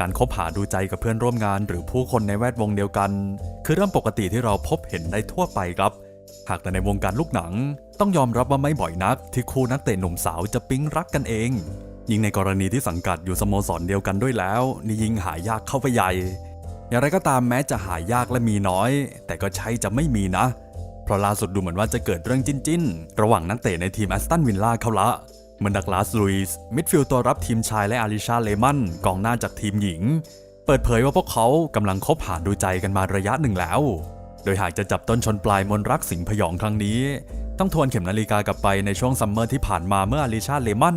การคบหาดูใจกับเพื่อนร่วมงาน หรือผู้คนในแวดวงเดียวกัน คือเรื่องปกติที่เราพบเห็นได้ทั่วไปครับ หากแต่ในวงการลูกหนัง ต้องยอมรับว่าไม่บ่อยนัก ที่คู่นักเตะหนุ่มสาวจะปิ๊งรักกันเอง ยิ่งในกรณีที่สังกัดอยู่สโมสรเดียวกันด้วยแล้ว นี่ยิ่งหายากเข้าไปใหญ่ อย่างไรก็ตามแม้จะหายากและมีน้อย แต่ก็ใช่จะไม่มีนะ เพราะล่าสุดดูเหมือนว่าจะเกิดเรื่องจิ้นๆ ระหว่างนักเตะในทีมแอสตันวิลล่าเขาละ เมือนดักลาสลุยส์มิดฟิลด์ตัวรับทีมชายและอาริชาเลมันกองหน้าจากทีมหญิง เปิดเผยว่าพวกเขากำลังคบหาดูใจกันมาระยะหนึ่งแล้ว โดยหากจะจับต้นชนปลายมนรักสิงห์พยองครั้งนี้ ต้องทวนเข็มนาฬิกากลับไปในช่วงซัมเมอร์ที่ผ่านมาเมื่ออาริชาเลมัน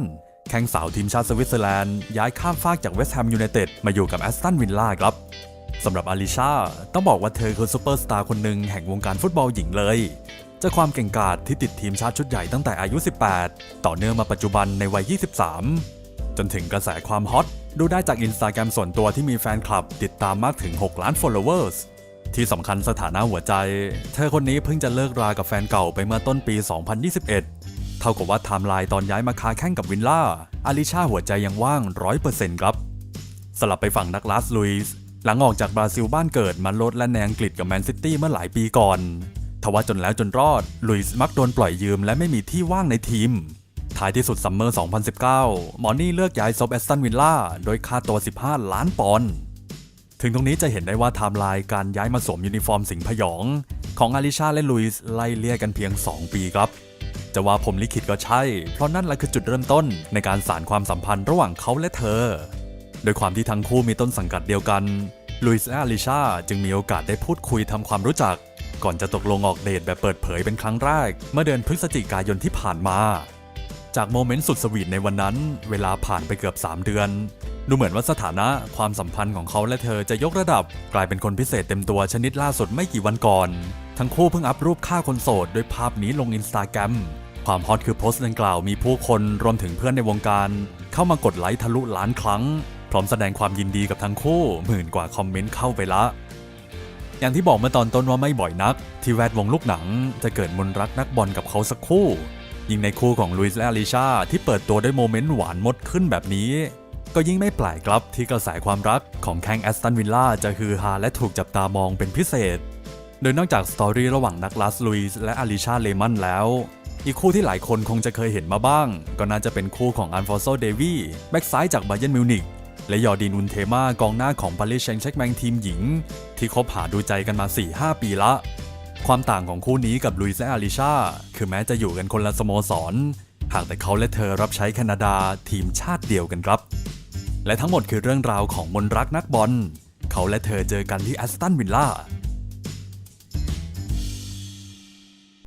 แข้งสาวทีมชาติสวิตเซอร์แลนด์ย้ายข้ามฟากจากเวสต์แฮมยูไนเต็ดมาอยู่กับแอสตันวิลล่าครับสำหรับอาลิชาต้องบอกว่าเธอคือซูเปอร์สตาร์คนหนึ่งแห่งวงการฟุตบอลหญิงเลย จากความเก่งกาจที่ติดทีมชาติชุดใหญ่ตั้งแต่อายุ 18 ต่อเนื่องมาปัจจุบันในวัย 23 จนถึงกระแสความฮอตดูได้จากอินสตาแกรมส่วนตัวที่มีแฟนคลับ ติดตามมากถึง 6 ล้าน followers ที่สำคัญสถานะหัวใจ เธอคนนี้เพิ่งจะเลิกรากับแฟนเก่าไปเมื่อต้นปี 2021 เท่ากับว่าไทม์ไลน์ตอนย้ายมาค้าแข่งกับวินล่า อาลิชาหัวใจยังว่าง 100%ครับ สลับไปฝั่งนักลาสลุยส์หลังออกจากบราซิลบ้านเกิดมาโลดและในอังกฤษกับแมนซิตี้เมื่อหลายปีก่อน ทว่าจนแล้วจนรอดลุยส์มักโดนปล่อยยืมและไม่มีที่ว่างในทีม ท้ายที่สุดซัมเมอร์ 2019หมอนี่เลือกย้ายซบแอสตันวิลล่าโดยค่าตัว 15 ล้านปอนด์ถึงตรงนี้จะเห็นได้ว่าไทม์ไลน์การย้ายมาสวมยูนิฟอร์มสิงห์พยอง ของอาริชาและลุยส์ไล่เลี่ยกันเพียง 2 ปีครับ จะว่าผมลิขิตก็ใช่ เพราะนั่นแหละคือจุดเริ่มต้นในการสานความสัมพันธ์ระหว่างเขาและเธอ โดยความที่ทั้งคู่มีต้นสังกัดเดียวกันลุยส์และอาลิชาจึงมีโอกาสได้พูดคุยทำความรู้จัก ก่อนจะตกลงออกเดทแบบเปิดเผยเป็นครั้งแรก เมื่อเดือนพฤศจิกายนที่ผ่านมา จากโมเมนต์สุดสวีทในวันนั้น เวลาผ่านไปเกือบ 3 เดือน ดูเหมือนว่าสถานะความสัมพันธ์ของเขาและเธอจะยกระดับ กลายเป็นคนพิเศษเต็มตัวชนิดล่าสุดไม่กี่วันก่อน ทั้งคู่เพิ่งอัพรูปค่าคนโสดด้วยภาพนี้ลงอินสตาแกรมความฮอตคือโพสต์ดังกล่าวมีผู้คนรวมถึงเพื่อนในวงการ เข้ามากดไลค์ทะลุล้านครั้ง พร้อมแสดงความยินดีกับทั้งคู่หมื่นกว่าคอมเมนต์เข้าไปละ อย่างที่บอกเมื่อตอนต้นว่าไม่บ่อยนัก ที่แวดวงลูกหนังจะเกิดมนรักนักบอลกับเขาสักคู่ ยิ่งในคู่ของลุยส์และอลิชาที่เปิดตัวด้วยโมเมนต์หวานมดขึ้นแบบนี้ ก็ยิ่งไม่แปลกครับที่กระแสความรักของแข้งแอสตันวิลล่าจะฮือฮาและถูกจับตามองเป็นพิเศษ โดยนอกจากสตอรี่ระหว่างนักลาสลุยส์และอลิชาเลมันแล้วอีกคู่ที่หลายคนคงจะเคยเห็นมาบ้าง ก็น่าจะเป็นคู่ของอันฟอร์โซเดวีแบ็กซ้ายจากไบเยนมิวนิก และยอดินอุนเทมากองหน้าของปารีสแซงต์แชร์กแมงทีมหญิง ที่คบหาดูใจกันมา 4-5 ปีละ ความต่างของคู่นี้กับลุยส์และอาริชาคือแม้จะอยู่กันคนละสโมสร หากแต่เขาและเธอรับใช้แคนาดาทีมชาติเดียวกันครับ และทั้งหมดคือเรื่องราวของมนรักนักบอล เขาและเธอเจอกันที่แอสตันวิลล่า